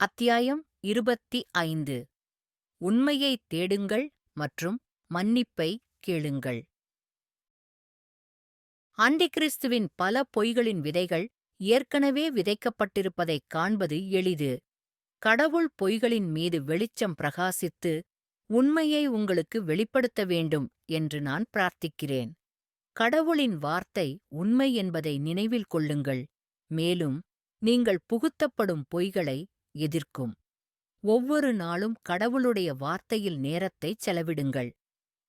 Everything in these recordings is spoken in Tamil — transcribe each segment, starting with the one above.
அத்தியாயம் இருபத்தி ஐந்து. உண்மையை தேடுங்கள் மற்றும் மன்னிப்பை கேளுங்கள். ஆண்டிகிறிஸ்துவின் பல பொய்களின் விதைகள் ஏற்கனவே விதைக்கப்பட்டிருப்பதைக் காண்பது எளிது. கடவுள் பொய்களின் மீது வெளிச்சம் பிரகாசித்து உண்மையை உங்களுக்கு வெளிப்படுத்த வேண்டும் என்று நான் பிரார்த்திக்கிறேன். கடவுளின் வார்த்தை உண்மை என்பதை நினைவில் கொள்ளுங்கள். மேலும் நீங்கள் புகுத்தப்படும் பொய்களை எதிர்க்கும். ஒவ்வொரு நாளும் கடவுளுடைய வார்த்தையில் நேரத்தை செலவிடுங்கள்.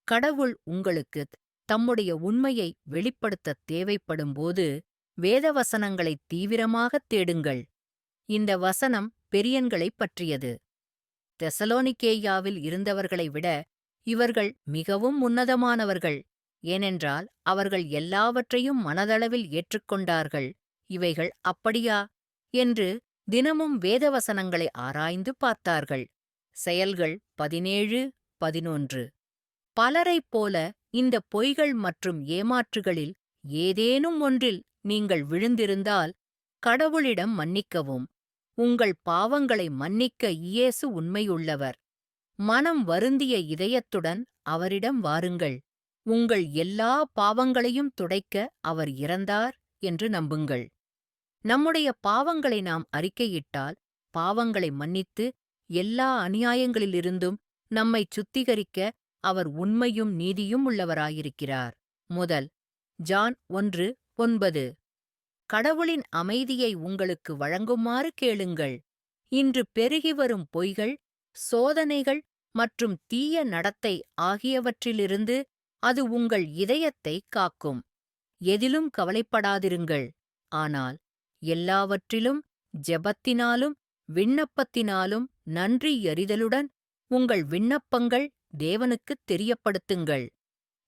கடவுள் உங்களுக்கு தம்முடைய உண்மையை வெளிப்படுத்த தேவைப்படும்போது வேதவசனங்களை தீவிரமாகத் தேடுங்கள். இந்த வசனம் பெரியன்களைப் பற்றியது. தெசலோனிக்கேயாவில் இருந்தவர்களை விட இவர்கள் மிகவும் உன்னதமானவர்கள். ஏனென்றால் அவர்கள் எல்லாவற்றையும் மனதளவில் ஏற்றுக்கொண்டார்கள். இவைகள் அப்படியா? என்று தினமும் வேதவசனங்களை ஆராய்ந்து பார்த்தார்கள். செயல்கள் பதினேழு பதினொன்று. பலரைப் போல இந்த பொய்கள் மற்றும் ஏமாற்றுகளில் ஏதேனும் ஒன்றில் நீங்கள் விழுந்திருந்தால் கடவுளிடம் மன்னிக்கவும். உங்கள் பாவங்களை மன்னிக்க இயேசு உண்மையுள்ளவர். மனம் வருந்திய இதயத்துடன் அவரிடம் வாருங்கள். உங்கள் எல்லா பாவங்களையும் துடைக்க அவர் இறந்தார் என்று நம்புங்கள். நம்முடைய பாவங்களை நாம் அறிக்கையிட்டால் பாவங்களை மன்னித்து எல்லா அநியாயங்களிலிருந்தும் நம்மைச் சுத்திகரிக்க அவர் உண்மையும் நீதியும் உள்ளவராயிருக்கிறார். முதல் ஜான் ஒன்று ஒன்பது. கடவுளின் அமைதியை உங்களுக்கு வழங்குமாறு கேளுங்கள். இன்று பெருகி வரும் பொய்கள் சோதனைகள் மற்றும் தீய நடத்தை ஆகியவற்றிலிருந்து அது உங்கள் இதயத்தை காக்கும். எதிலும் கவலைப்படாதிருங்கள். ஆனால் எல்லாவற்றிலும் ஜெபத்தினாலும் விண்ணப்பத்தினாலும் நன்றி எறிதலுடன் உங்கள் விண்ணப்பங்கள் தேவனுக்குத் தெரியப்படுத்துங்கள்.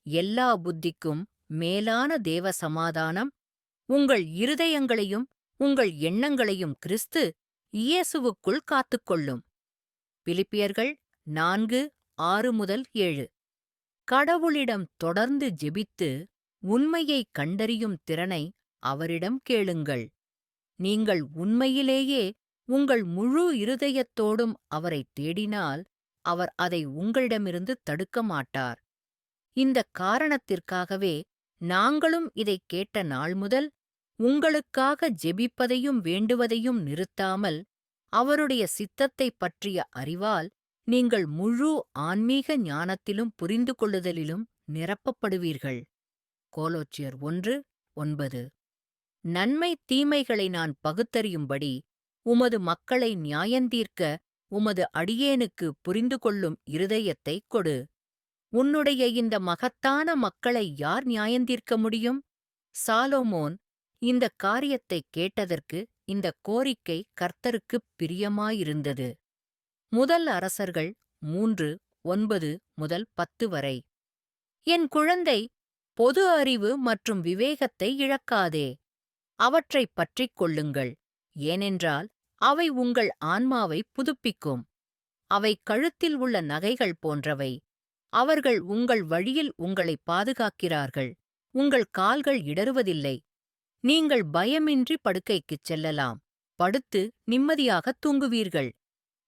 எல்லா புத்திக்கும் மேலான தேவ சமாதானம் உங்கள் இருதயங்களையும் உங்கள் எண்ணங்களையும் கிறிஸ்து இயேசுவுக்குள் காத்துக்கொள்ளும். பிலிப்பியர்கள் நான்கு ஆறு முதல் ஏழு. கடவுளிடம் தொடர்ந்து ஜெபித்து உண்மையைக் கண்டறியும் திறனை அவரிடம் கேளுங்கள். நீங்கள் உண்மையிலேயே உங்கள் முழு இருதயத்தோடும் அவரைத் தேடினால் அவர் அதை உங்களிடமிருந்து தடுக்க மாட்டார். இந்த காரணத்திற்காகவே நாங்களும் இதைக் கேட்ட நாள் முதல் உங்களுக்காக ஜெபிப்பதையும் வேண்டுவதையும் நிறுத்தாமல் அவருடைய சித்தத்தைப் பற்றிய அறிவால் நீங்கள் முழு ஆன்மீக ஞானத்திலும் புரிந்து கொள்ளுதலிலும் நிரப்பப்படுவீர்கள். கோலோச்சியர் ஒன்று ஒன்பது. நன்மை தீமைகளை நான் பகுத்தறியும்படி உமது மக்களை நியாயந்தீர்க்க உமது அடியேனுக்கு புரிந்து கொள்ளும் இருதயத்தைக் கொடு. உன்னுடைய இந்த மகத்தான மக்களை யார் நியாயந்தீர்க்க முடியும்? சாலோமோன் இந்த காரியத்தைக் கேட்டதற்கு இந்த கோரிக்கை கர்த்தருக்குப் பிரியமாயிருந்தது. முதல் அரசர்கள் மூன்று ஒன்பது முதல் பத்து வரை. என் குழந்தை பொது அறிவு மற்றும் விவேகத்தை இழக்காதே. அவற்றைப் பற்றிக் கொள்ளுங்கள். ஏனென்றால் அவை உங்கள் ஆன்மாவை புதுப்பிக்கும். அவை கழுத்தில் உள்ள நகைகள் போன்றவை. அவர்கள் உங்கள் வழியில் உங்களை பாதுகாக்கிறார்கள். உங்கள் கால்கள் இடறுவதில்லை. நீங்கள் பயமின்றி படுக்கைக்குச் செல்லலாம். படுத்து நிம்மதியாகத் தூங்குவீர்கள்.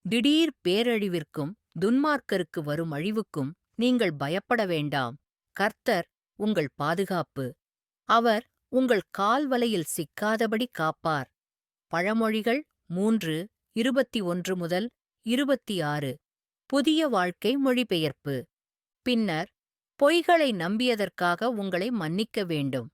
திடீர் பேரழிவிற்கும் துன்மார்க்கருக்கு வரும் அழிவுக்கும் நீங்கள் பயப்பட வேண்டாம். கர்த்தர் உங்கள் பாதுகாப்பு. அவர் உங்கள் கால் வலையில் சிக்காதபடி காப்பார். பழமொழிகள் மூன்று இருபத்தி ஒன்று முதல் இருபத்தி ஆறு. புதிய வாழ்க்கை மொழிபெயர்ப்பு. பின்னர் பொய்களை நம்பியதற்காக உங்களை மன்னிக்க வேண்டும்.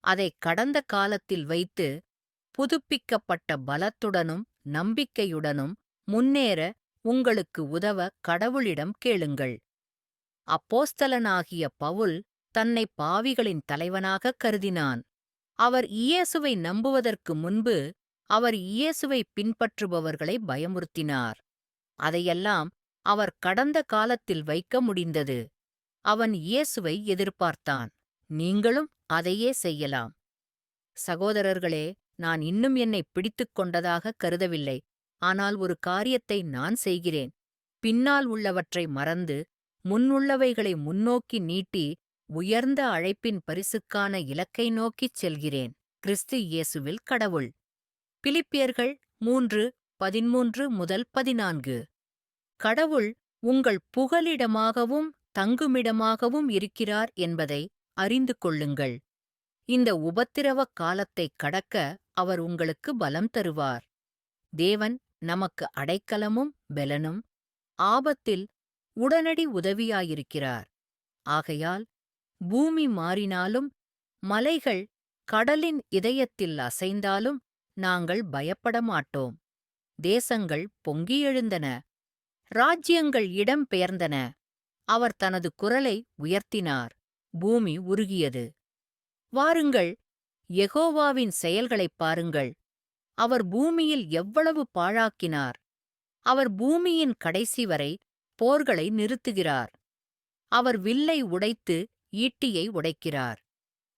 அதை கடந்த காலத்தில் வைத்து புதுப்பிக்கப்பட்ட பலத்துடனும் நம்பிக்கையுடனும் முன்னேற உங்களுக்கு உதவ கடவுளிடம் கேளுங்கள். அப்போஸ்தலனாகிய பவுல் தன்னை பாவிகளின் தலைவனாகக் கருதினான். அவர் இயேசுவை நம்புவதற்கு முன்பு அவர் இயேசுவை பின்பற்றுபவர்களை பயமுறுத்தினார். அதையெல்லாம் அவர் கடந்த காலத்தில் வைக்க முடிந்தது. அவன் இயேசுவை எதிர்பார்த்தான். நீங்களும் அதையே செய்யலாம். சகோதரர்களே நான் இன்னும் என்னை பிடித்துக் கொண்டதாக கருதவில்லை. ஆனால் ஒரு காரியத்தை நான் செய்கிறேன். பின்னால் உள்ளவற்றை மறந்து முன்னுள்ளவைகளை முன்னோக்கி நீட்டி உயர்ந்த அழைப்பின் பரிசுக்கான இலக்கை நோக்கிச் செல்கிறேன். கிறிஸ்து இயேசுவில் கடவுள். பிலிப்பியர்கள் மூன்று பதிமூன்று முதல் பதினான்கு. கடவுள் உங்கள் புகலிடமாகவும் தங்குமிடமாகவும் இருக்கிறார் என்பதை அறிந்து கொள்ளுங்கள். இந்த உபத்திரவக் காலத்தைக் கடக்க அவர் உங்களுக்கு பலம் தருவார். தேவன் நமக்கு அடைக்கலமும் பெலனும் ஆபத்தில் உடனடி உதவியாயிருக்கிறார். ஆகையால் பூமி மாறினாலும் மலைகள் கடலின் இதயத்தில் அசைந்தாலும் நாங்கள் பயப்பட மாட்டோம். தேசங்கள் பொங்கி எழுந்தன. ராஜ்யங்கள் இடம் பெயர்ந்தன. அவர் தனது குரலை உயர்த்தினார். பூமி உருகியது. வாருங்கள் எகோவாவின் செயல்களைப் பாருங்கள். அவர் பூமியில் எவ்வளவு பாழாக்கினார். அவர் பூமியின் கடைசி வரை போர்களை நிறுத்துகிறார். அவர் வில்லை உடைத்து ஈட்டியை உடைக்கிறார்.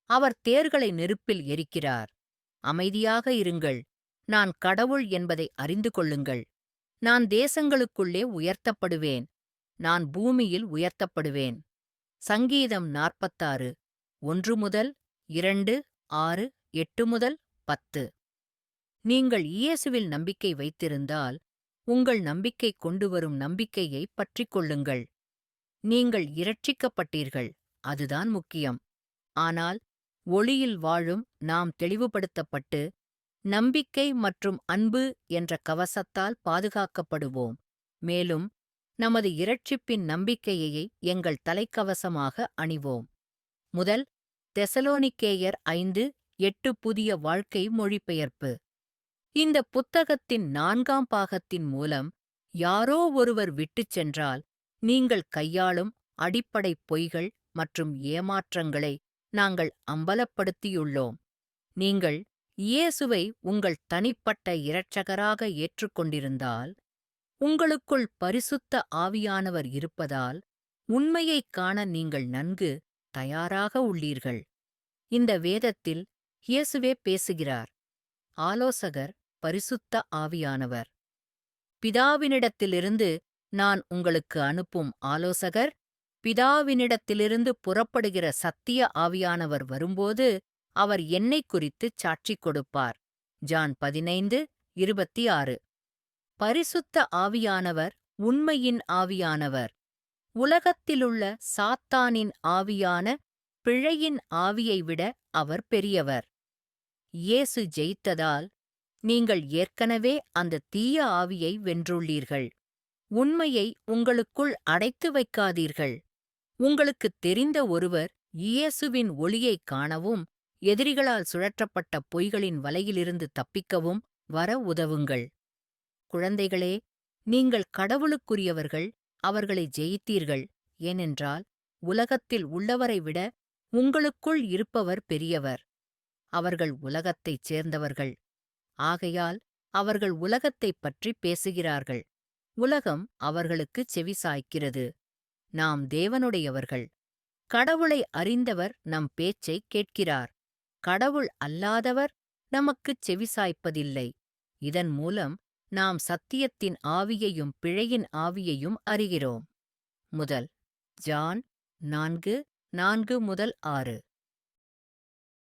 அவர் தேர்களை நெருப்பில் எரிக்கிறார். அமைதியாக இருங்கள். நான் கடவுள் என்பதை அறிந்து கொள்ளுங்கள். நான் தேசங்களுக்குள்ளே உயர்த்தப்படுவேன். நான் பூமியில் உயர்த்தப்படுவேன். சங்கீதம் நாற்பத்தாறு ஒன்று முதல் இரண்டு ஆறு எட்டு முதல் பத்து. நீங்கள் இயேசுவில் நம்பிக்கை வைத்திருந்தால் உங்கள் நம்பிக்கை கொண்டு வரும் நம்பிக்கையை பற்றிக் கொள்ளுங்கள். நீங்கள் இரட்சிக்கப்பட்டீர்கள். அதுதான் முக்கியம். ஆனால் ஒளியில் வாழும் நாம் தெளிவுபடுத்தப்பட்டு நம்பிக்கை மற்றும் அன்பு என்ற கவசத்தால் பாதுகாக்கப்படுவோம். மேலும் நமது இரட்சிப்பின் நம்பிக்கையை எங்கள் தலைக்கவசமாக அணிவோம். முதல் தெசலோனிக்கேயர் ஐந்து எட்டு புதிய வாழ்க்கை மொழிபெயர்ப்பு. இந்த புத்தகத்தின் நான்காம் பாகத்தின் மூலம் யாரோ ஒருவர் விட்டுச் சென்றால் நீங்கள் கையாளும் அடிப்படை பொய்கள் மற்றும் ஏமாற்றங்களை நாங்கள் அம்பலப்படுத்தியுள்ளோம். நீங்கள் இயேசுவை உங்கள் தனிப்பட்ட இரட்சகராக ஏற்றுக்கொண்டிருந்தால் உங்களுக்குள் பரிசுத்த ஆவியானவர் இருப்பதால் உண்மையைக் காண நீங்கள் நன்கு தயாராக உள்ளீர்கள். இந்த வேதத்தில் இயேசுவே பேசுகிறார் ஆலோசகர் பரிசுத்த ஆவியானவர். பிதாவினிடத்திலிருந்து நான் உங்களுக்கு அனுப்பும் ஆலோசகர் பிதாவினிடத்திலிருந்து புறப்படுகிற சத்திய ஆவியானவர் வரும்போது அவர் என்னைக் குறித்துச் சாட்சி கொடுப்பார். ஜான் பதினைந்து இருபத்தி ஆறு பரிசுத்த ஆவியானவர் உண்மையின் ஆவியானவர். உலகத்திலுள்ள சாத்தானின் ஆவியான பிழையின் ஆவியை விட அவர் பெரியவர். இயேசு ஜெயித்ததால் நீங்கள் ஏற்கனவே அந்த தீய ஆவியை வென்றுள்ளீர்கள். உண்மையை உங்களுக்குள் அடைத்து வைக்காதீர்கள். உங்களுக்குத் தெரிந்த ஒருவர் இயேசுவின் ஒளியைக் காணவும் எதிரிகளால் சுழற்றப்பட்ட பொய்களின் வலையிலிருந்து தப்பிக்கவும் வர உதவுங்கள். குழந்தைகளே நீங்கள் கடவுளுக்குரியவர்கள் அவர்களை ஜெயித்தீர்கள் ஏனென்றால் உலகத்தில் உள்ளவரை விட உங்களுக்குள் இருப்பவர் பெரியவர். அவர்கள் உலகத்தைச் சேர்ந்தவர்கள். ஆகையால் அவர்கள் உலகத்தைப் பற்றி பேசுகிறார்கள். உலகம் அவர்களுக்குச் செவிசாய்க்கிறது நாம் தேவனுடையவர்கள். கடவுளை அறிந்தவர் நம் பேச்சைக் கேட்கிறார். கடவுள் அல்லாதவர் நமக்குச் செவிசாய்ப்பதில்லை இதன் மூலம் நாம் சத்தியத்தின் ஆவியையும் பிழையின் ஆவியையும் அறிகிறோம். முதல் ஜான் நான்கு நான்கு முதல் ஆறு.